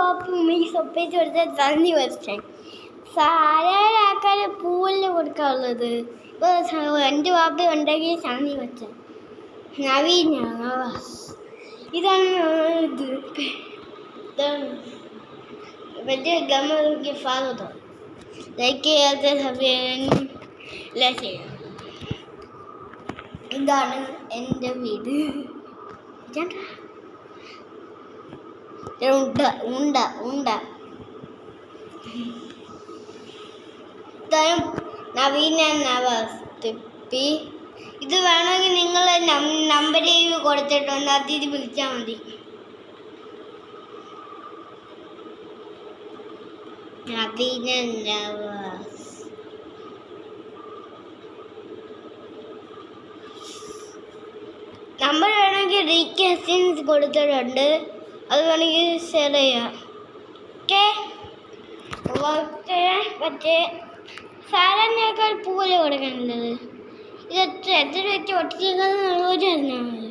വാപ്പും ഈ സൊപ്പേറ്റ് കൊടുത്ത തന്നി വെച്ചാൽ സാധാരണ ആൾക്കാർ പൂവിൽ കൊടുക്കാറുള്ളത് ഇപ്പോൾ എന്റെ വാപ്പ ഉണ്ടെങ്കിൽ തന്നി വെച്ച നവീന ഇതാണ് ഇത്. വലിയ ഗമ ഫാദർ ലൈക്ക് ഇതാണ് എന്റെ വീട്. ഇതാണ്ടാ. ഉണ്ട ഉണ്ട ഉണ്ട. ഇതാണ് നവീന നവസ്തിപ്പി ഇത് വേണമെങ്കിൽ നിങ്ങൾ നമ്പർ കൊടുത്തിട്ടുണ്ട് അത് ഇത് വിളിച്ചാൽ മതി. നവീന നവസ് നമ്പർ വേണമെങ്കിൽ റീക്യാസിൻസ് കൊടുത്തിട്ടുണ്ട്. അത് വേണമെങ്കിൽ ഷെയർ ചെയ്യാം ഓക്കെ? ഓക്കെ. മറ്റേ സാധാരണക്കാൾ പൂവല്ലേ കൊടുക്കാനുള്ളത് ഇത് എത്ര എത്ര വ്യക്തി ഒട്ടിച്ചേക്കുന്നത് ഒരു അറിഞ്ഞാൽ മതി